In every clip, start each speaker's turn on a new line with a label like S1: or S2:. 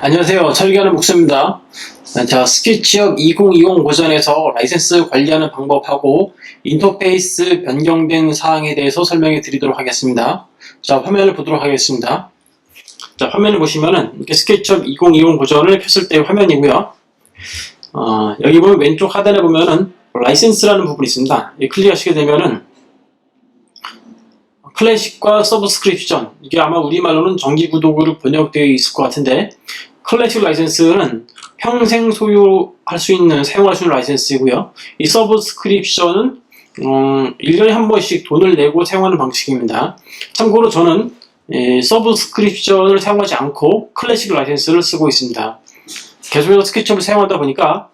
S1: 안녕하세요. 설계하는 목수입니다. 자, 스케치업 2020 버전에서 라이센스 관리하는 방법하고 인터페이스 변경된 사항에 대해서 설명해 드리도록 하겠습니다. 자, 화면을 보도록 하겠습니다. 자, 화면을 보시면은 이렇게 스케치업 2020 버전을 켰을 때 화면이고요. 어, 여기 보면 왼쪽 하단에 보면은 라이센스라는 부분이 있습니다. 이 클릭하시게 되면은 클래식과 서브스크립션 이게 아마 우리말로는 정기구독으로 번역되어 있을 것 같은데 클래식 라이센스는 평생 소유할 수 있는 사용할 수 있는 라이센스이고요. 이 서브스크립션은 음, 1년에 한 번씩 돈을 내고 사용하는 방식입니다. 참고로 저는 예, 서브스크립션을 사용하지 않고 클래식 라이센스를 쓰고 있습니다. 계속해서 스케치업을 사용하다 보니까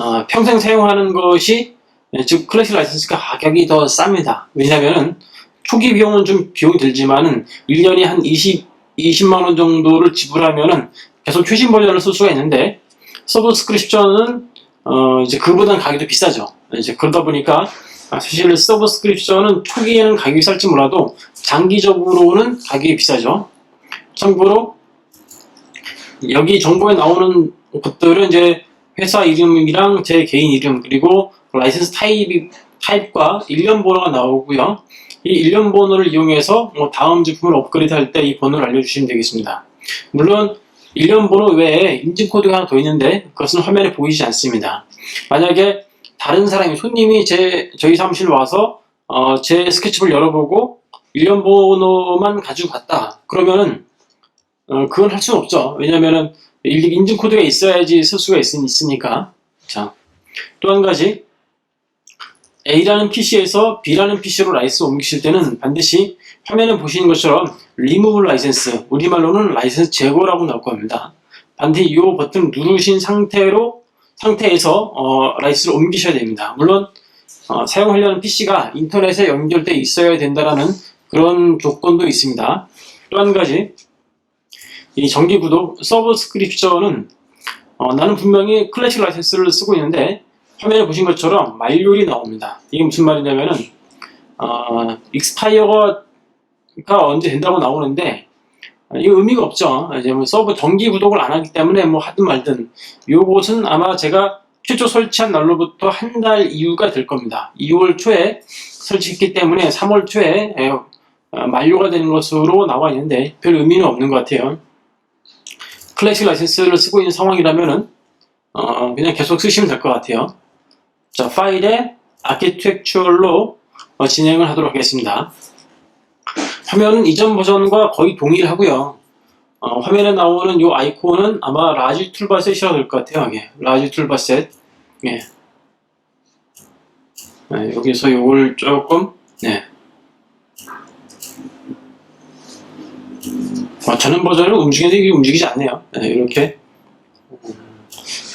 S1: 어, 평생 사용하는 것이 예, 즉 클래식 라이센스가 가격이 더 쌉니다. 왜냐하면 초기 비용은 좀 비용이 들지만은 1년에 한 20, 20만 원 정도를 지불하면은 계속 최신 버전을 쓸 수가 있는데 서브스크립션은 어 이제 그보다는 가격이 비싸죠. 이제 그러다 보니까 아, 사실 서브스크립션은 초기에는 가격이 쌀지 몰라도 장기적으로는 가격이 비싸죠. 참고로 여기 정보에 나오는 것들은 이제 회사 이름이랑 제 개인 이름 그리고 라이센스 타입, 타입과 일련 번호가 나오고요. 이 일련 번호를 이용해서 뭐 다음 제품을 업그레이드 할 때 이 번호를 알려주시면 되겠습니다. 물론 일련 번호 외에 인증 코드가 하나 더 있는데 그것은 화면에 보이지 않습니다. 만약에 다른 사람이 손님이 제 저희 사무실 와서 어, 제 스케치북을 열어보고 일련 번호만 가지고 갔다. 그러면은 어, 그건 할 수는 없죠. 왜냐면은 일- 인증 코드가 있어야지 쓸 수가 있, 있으니까. 자, 또 한 가지 A라는 PC에서 B라는 PC로 라이스 옮기실 때는 반드시 화면에 보시는 것처럼 리무브 라이센스, 우리말로는 라이센스 제거라고 나올 겁니다. 반드시 이 버튼 누르신 상태로 상태에서 어, 라이스를 옮기셔야 됩니다. 물론 어, 사용하려는 PC가 인터넷에 연결돼 있어야 된다라는 그런 조건도 있습니다. 또 한 가지 이 정기구독 서브 스크립션은 어, 나는 분명히 클래식 라이센스를 쓰고 있는데 화면에 보신 것처럼 만료일이 나옵니다. 이게 무슨 말이냐면은 어, 익스파이어가 언제 된다고 나오는데 어, 이거 의미가 없죠. 이제 뭐 서버 정기 구독을 안 하기 때문에 뭐 하든 말든 요것은 아마 제가 최초 설치한 날로부터 한 달 이후가 될 겁니다. 2월 초에 설치했기 때문에 3월 초에 에, 어, 만료가 되는 것으로 나와 있는데 별 의미는 없는 것 같아요. 클래식 라이센스를 쓰고 있는 상황이라면은 어, 그냥 계속 쓰시면 될 것 같아요. 자, 파일에 아키텍처럴로 어, 진행을 하도록 하겠습니다. 화면은 이전 버전과 거의 동일하고요. 어, 화면에 나오는 이 아이콘은 아마 라지 툴바셋이라고 될 것 같아요. 예, 라지 툴바셋. 예. 네, 여기서 이걸 조금 네. 어, 전원 버전을 움직이는데 이게 움직이지 않네요. 네, 이렇게.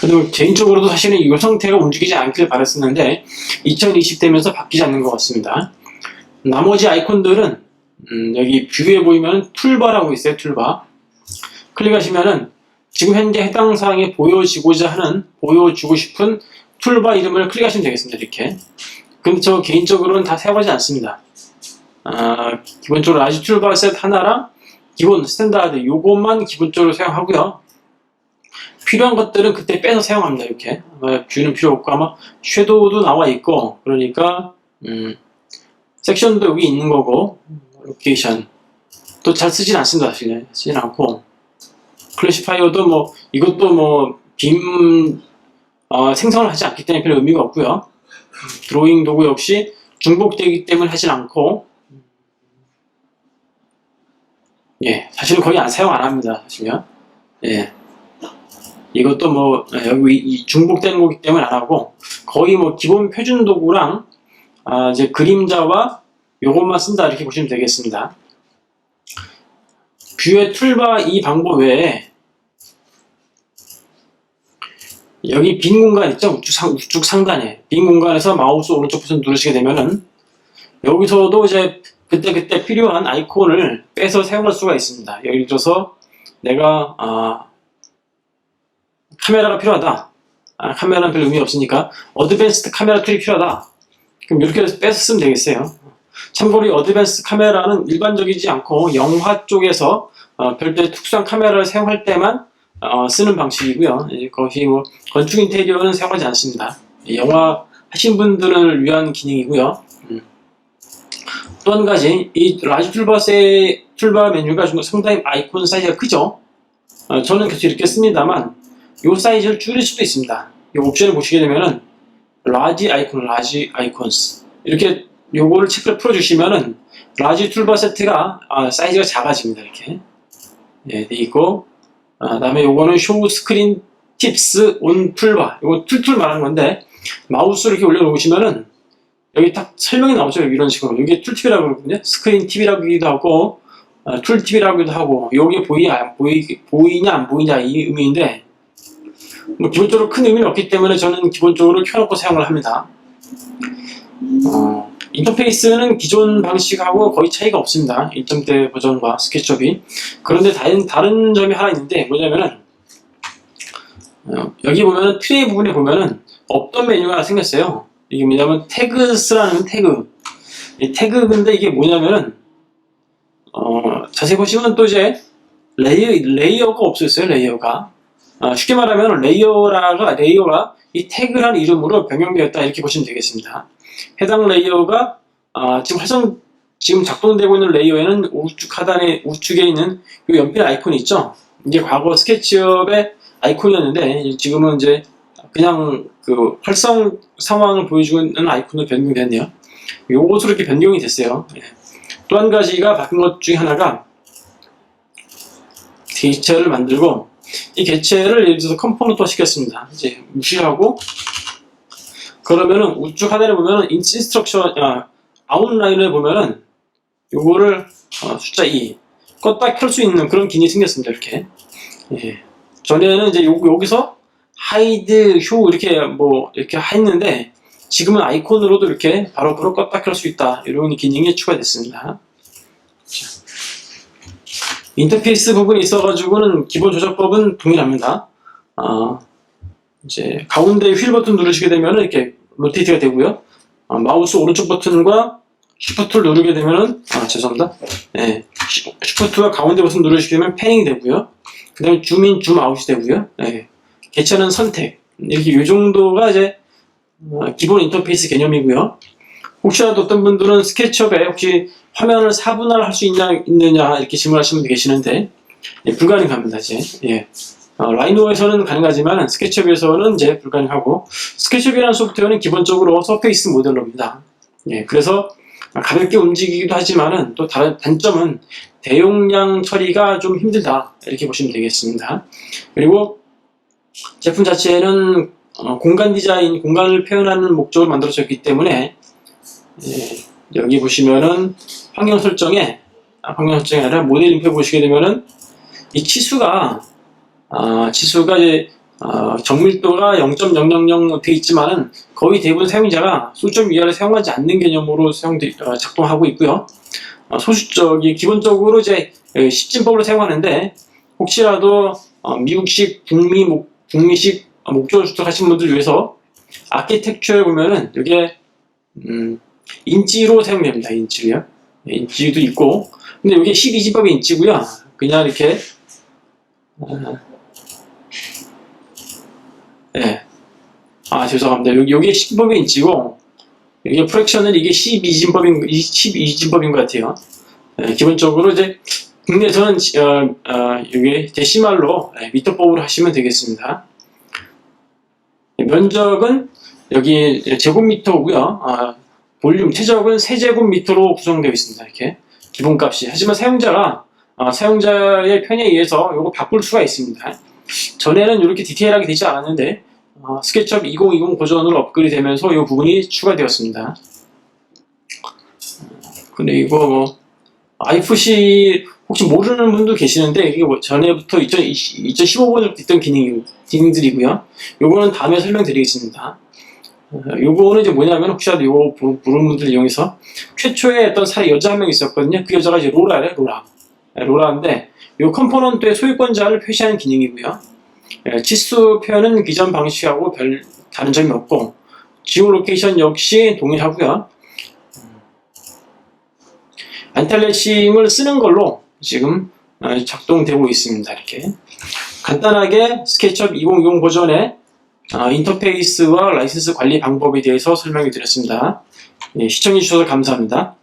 S1: 그래도 개인적으로도 사실은 이 상태가 움직이지 않길 바랬었는데 2020 되면서 바뀌지 않는 것 같습니다. 나머지 아이콘들은 음, 여기 뷰에 보이면 툴바라고 있어요. 툴바. 클릭하시면은 지금 현재 해당 사항에 보여지고자 하는 보여주고 싶은 툴바 이름을 클릭하시면 되겠습니다. 이렇게. 근데 저 개인적으로는 다 사용하지 않습니다. 아, 기본적으로 라지 툴바 셋 하나랑 기본 스탠다드 요것만 기본적으로 사용하고요. 필요한 것들은 그때 빼서 사용합니다. 이렇게 어, 뷰는 필요 없고 아마 섀도우도 나와 있고 그러니까 음, 섹션도 여기 있는 거고 로케이션 또 잘 쓰진 않습니다. 사실 쓰진 않고 클래시파이어도 뭐 이것도 뭐빔 어, 생성을 하지 않기 때문에 별 의미가 없고요. 드로잉 도구 역시 중복되기 때문에 하진 않고 예 사실은 거의 안 사용 안 합니다. 사실요. 예. 이것도 뭐 여기 이 중복되는 거기 때문에 안 하고 거의 뭐 기본 표준 도구랑 아 이제 그림자와 요것만 쓴다 이렇게 보시면 되겠습니다. 뷰의 툴바 이 방법 외에 여기 빈 공간 있죠? 우측, 상, 우측 상단에 빈 공간에서 마우스 오른쪽 버튼 누르시게 되면은 여기서도 이제 그때그때 필요한 아이콘을 빼서 사용할 수가 있습니다. 예를 들어서 내가 아, 카메라가 필요하다. 아, 카메라는 별 의미 없으니까 어드밴스드 카메라 툴이 필요하다. 그럼 이렇게 빼서 쓰면 되겠어요. 참고로 이 어드밴스드 카메라는 일반적이지 않고 영화 쪽에서 어, 별도의 특수한 카메라를 사용할 때만 어, 쓰는 방식이고요. 예, 거의 뭐 건축 인테리어는 사용하지 않습니다. 예, 영화 하신 분들을 위한 기능이고요. 음. 또한 가지, 이 라지 툴바의 툴바 메뉴가 좀 상당히 아이콘 사이즈가 크죠. 어, 저는 계속 이렇게 씁니다만, 이 사이즈를 줄일 수도 있습니다. 이 옵션을 보시게 되면은 라지 아이콘, 라지 아이콘스 이렇게 요거를 체크를 풀어주시면은 라지 툴바 세트가 아, 사이즈가 작아집니다. 이렇게 예, 돼 있고 아, 다음에 요거는 쇼 스크린 팁스 온 툴바 이거 툴툴 말하는 건데 마우스를 이렇게 올려놓으시면은 여기 딱 설명이 나오죠. 이런 식으로 이게 툴팁이라고 그러거든요. 스크린 팁이라고 하기도 하고 어, 툴팁이라고 하기도 하고 여기 보이 안 보이 보이냐 안 보이냐 이 의미인데 뭐 기본적으로 큰 의미는 없기 때문에 저는 기본적으로 켜놓고 사용을 합니다. 어, 인터페이스는 기존 방식하고 거의 차이가 없습니다. 1점대 버전과 스케치업이. 그런데 다른, 다른 점이 하나 있는데 뭐냐면은 어, 여기 보면은 트레이 부분에 보면은 없던 메뉴가 생겼어요. 이게 뭐냐면 태그스라는 태그. 이 태그인데 이게 뭐냐면은 어, 자세히 보시면 또 이제 레이어, 레이어가 없어졌어요. 레이어가. 아, 쉽게 말하면 레이어라가 레이어가 이 태그라는 이름으로 변경되었다 이렇게 보시면 되겠습니다. 해당 레이어가 아, 지금 활성 지금 작동되고 있는 레이어에는 우측 하단에 우측에 있는 이 연필 아이콘이 있죠. 이게 과거 스케치업의 아이콘이었는데 지금은 이제 그냥 그 활성 상황을 보여주는 아이콘으로 변경됐네요. 요것으로 이렇게 변경이 됐어요. 또 한 가지가 바뀐 것 중에 하나가 개체를 만들고 이 개체를 예를 들어서 컴포넌트화 시켰습니다. 이제 무시하고 그러면은 우측 하단에 보면은 인스트럭션 아, 아웃라인을 보면은 요거를 어, 숫자 2 껐다 켤 수 있는 그런 기능이 생겼습니다. 이렇게 예. 전에는 이제 요, 여기서 하이드 효 이렇게 뭐 이렇게 했는데 지금은 아이콘으로도 이렇게 바로 바로 껐다 켤 수 있다 이런 기능이 추가됐습니다. 자. 인터페이스 부분이 있어가지고는 기본 조작법은 동일합니다. 어, 이제 가운데 휠 버튼 누르시게 되면 이렇게 로테이트가 되고요. 어, 마우스 오른쪽 버튼과 쉬프트를 누르게 되면은 아 죄송합니다. 네, 쉬프트와 가운데 버튼 누르시게 되면 패닝이 되고요. 그 다음에 줌인, 줌 아웃이 되고요. 네, 개체는 선택 이렇게 이 정도가 이제 어, 기본 인터페이스 개념이고요. 혹시라도 어떤 분들은 스케치업에 혹시 화면을 4분할 할 수 있냐, 있느냐 이렇게 질문하시는 분도 계시는데 예, 불가능합니다. 이제 예. 어, 라이노에서는 가능하지만 스케치업에서는 이제 불가능하고 스케치업이라는 소프트웨어는 기본적으로 서페이스 모델러입니다. 예, 그래서 가볍게 움직이기도 하지만은 또 다른 단점은 대용량 처리가 좀 힘들다 이렇게 보시면 되겠습니다. 그리고 제품 자체는 어, 공간 디자인, 공간을 표현하는 목적으로 만들어졌기 때문에 예, 여기 보시면은 환경 설정에 아, 환경 설정이 아니라 모델 인표 보시게 되면은 이 치수가 아, 치수가 이제 아, 정밀도가 0.000돼 있지만은 거의 대부분 사용자가 소점 이하를 사용하지 않는 개념으로 사용 어, 작동하고 있고요. 어, 소수적이 기본적으로 이제 예, 십진법으로 사용하는데 혹시라도 어, 미국식 북미 목, 북미식 목적을 주택하신 분들 위해서 아키텍처에 보면은 이게 음, 인치로 사용됩니다. 인치로요. 예, 인치도 있고 근데 이게 12진법의 인치고요. 그냥 이렇게 어, 예. 아 죄송합니다. 여기 여기 10법의 인치고 여기 프랙션은 이게 12진법인 12진법인 것 같아요. 예, 기본적으로 이제 국내에서는 어, 어, 이게 데시말로 예, 미터법으로 하시면 되겠습니다. 예, 면적은 여기 제곱미터고요. 아, 볼륨 최적은 세제곱미터로 구성되어 있습니다. 이렇게 기본값이. 하지만 사용자가 아, 사용자의 편에 의해서 이거 바꿀 수가 있습니다. 전에는 이렇게 디테일하게 되지 않았는데 어, 스케치업 2020 버전으로 업그레이드 되면서 이 부분이 추가되었습니다. 근데 이거 뭐 IFC 혹시 모르는 분도 계시는데 이게 뭐 전에부터 2020, 2015번부터 있던 기능, 기능들이고요. 요거는 다음에 설명드리겠습니다. 어, 요거는 이제 뭐냐면 혹시라도 요거 부르는 분들 이용해서 최초에 어떤 사례 여자 한 명 있었거든요. 그 여자가 이제 로라래, 로라. 네, 로라인데 요 컴포넌트의 소유권자를 표시하는 기능이고요. 예, 치수 표현은 기존 방식하고 별 다른 점이 없고 지오 로케이션 역시 동일하고요. 안탈레싱을 쓰는 걸로 지금 어, 작동되고 있습니다. 이렇게 간단하게 스케치업 2020 버전의 어, 인터페이스와 라이센스 관리 방법에 대해서 설명해 드렸습니다. 예, 시청해 주셔서 감사합니다.